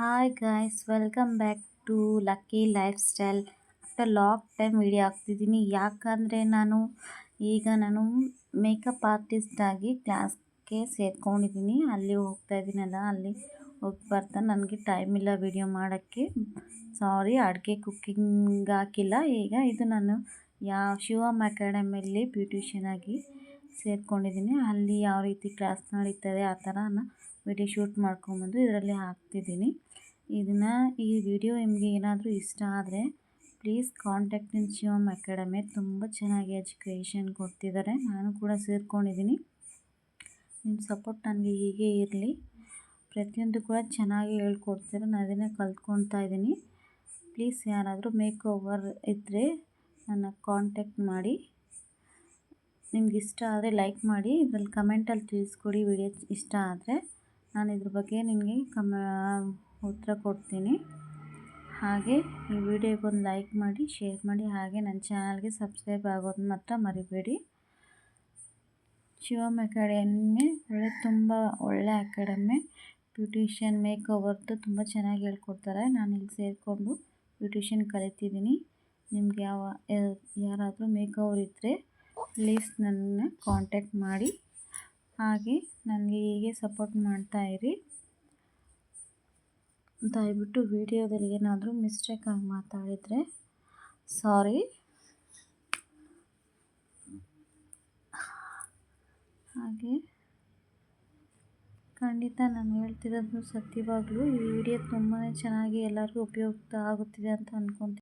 Hi guys welcome back to lucky life style after lock time video ಹಾಕ್ತಿದ್ದೀನಿ ಯಾಕಂದರೆ ನಾನು ಈಗ ನಾನು ಮೇಕಪ್ ಆರ್ಟಿಸ್ಟಾಗಿ ಕ್ಲಾಸ್ಗೆ ಸೇರ್ಕೊಂಡಿದ್ದೀನಿ. ಅಲ್ಲಿ ಹೋಗ್ತಾ ಇದ್ದೀನಲ್ಲ, ಅಲ್ಲಿ ಹೋಗಿ ಬರ್ತಾ ನನಗೆ ಟೈಮ್ ಇಲ್ಲ ವಿಡಿಯೋ ಮಾಡೋಕ್ಕೆ. ಸಾರಿ ಅಡುಗೆ ಕುಕ್ಕಿಂಗ್ ಹಾಕಿಲ್ಲ. ಈಗ ಇದು ನಾನು ಯಾವ ಶಿವಮ್ ಅಕಾಡೆಮಿಯಲ್ಲಿ ಬ್ಯೂಟಿಷಿಯನ್ ಆಗಿ ಸೇರ್ಕೊಂಡಿದ್ದೀನಿ. ಅಲ್ಲಿ ಯಾವ ರೀತಿ ಕ್ಲಾಸ್ ನಡೀತದೆ ಆ ಥರ ವಿಡಿಯೋ ಶೂಟ್ ಮಾಡ್ಕೊಂಬಂದು ಇದರಲ್ಲಿ ಹಾಕ್ತಿದ್ದೀನಿ. ಇದನ್ನು ಈ ವಿಡಿಯೋ ನಿಮಗೆ ಏನಾದರೂ ಇಷ್ಟ ಆದರೆ please contact in Shivam academy. ತುಂಬ ಚೆನ್ನಾಗಿ ಎಜುಕೇಷನ್ ಕೊಡ್ತಿದ್ದಾರೆ. ನಾನು ಕೂಡ ಸೇರ್ಕೊಂಡಿದ್ದೀನಿ. ನಿಮ್ಮ ಸಪೋರ್ಟ್ ನನಗೆ ಹೀಗೆ ಇರಲಿ. ಪ್ರತಿಯೊಂದು ಕೂಡ ಚೆನ್ನಾಗಿ ಹೇಳ್ಕೊಡ್ತಾರೆ. ನಾನು ಅದನ್ನೇ ಕಲ್ತ್ಕೊಳ್ತಾ ಇದ್ದೀನಿ. ಪ್ಲೀಸ್ ಯಾರಾದರೂ ಮೇಕ್ ಓವರ್ ಇದ್ದರೆ ನನ್ನ ಕಾಂಟ್ಯಾಕ್ಟ್ ಮಾಡಿ. ನಿಮ್ಗೆ ಇಷ್ಟ ಆದರೆ ಲೈಕ್ ಮಾಡಿ, ಇದ್ರಲ್ಲಿ ಕಮೆಂಟಲ್ಲಿ ತಿಳಿಸ್ಕೊಡಿ ವಿಡಿಯೋ ಇಷ್ಟ ಆದರೆ. ನಾನು ಇದ್ರ ಬಗ್ಗೆ ನಿಮಗೆ ಕಮ, ಉತ್ತರ ಕೊಡ್ತೀನಿ. ಹಾಗೆ ಈ ವಿಡಿಯೋಗೊಂದು ಲೈಕ್ ಮಾಡಿ ಶೇರ್ ಮಾಡಿ. ಹಾಗೆ ನನ್ನ ಚಾನಲ್ಗೆ ಸಬ್ಸ್ಕ್ರೈಬ್ ಆಗೋದು ಮಾತ್ರ ಮರಿಬೇಡಿ. ಶಿವಮ್ ಅಕಾಡೆಮಿ ಒಳ್ಳೆ, ತುಂಬ ಒಳ್ಳೆ ಅಕಾಡೆಮಿ ಬ್ಯೂಟಿಷಿಯನ್ ಮೇಕ್ ಓವರ್ದು ತುಂಬ ಚೆನ್ನಾಗಿ ಹೇಳ್ಕೊಡ್ತಾರೆ. ನಾನು ಇಲ್ಲಿ ಸೇರಿಕೊಂಡು ಬ್ಯೂಟಿಷಿಯನ್ ಕಲಿತಿದ್ದೀನಿ ನಿಮ್ಗೆ ಯಾವ ಯಾರಾದರೂ ಮೇಕವರ್ ಇದ್ದರೆ ಪ್ಲೀಸ್ ನನ್ನ ಕಾಂಟ್ಯಾಕ್ಟ್ ಮಾಡಿ. ಹಾಗೆ ನನಗೆ ಹೀಗೆ ಸಪೋರ್ಟ್ ಮಾಡ್ತಾಯಿರಿ ದಯವಿಟ್ಟು ವಿಡಿಯೋದಲ್ಲಿ ಏನಾದರೂ ಮಿಸ್ಟೇಕ್ ಆಗಿ ಮಾತಾಡಿದರೆ ಸಾರಿ ಹಾಗೆ ಖಂಡಿತ ನಾನು ಹೇಳ್ತಿರೋದು ಸತ್ಯವಾಗ್ಲೂ ಈ ವಿಡಿಯೋ ತುಂಬಾ ಚೆನ್ನಾಗಿ ಎಲ್ಲರಿಗೂ ಉಪಯುಕ್ತ ಆಗುತ್ತಿದೆ ಅಂತ ಅಂದ್ಕೊತೀನಿ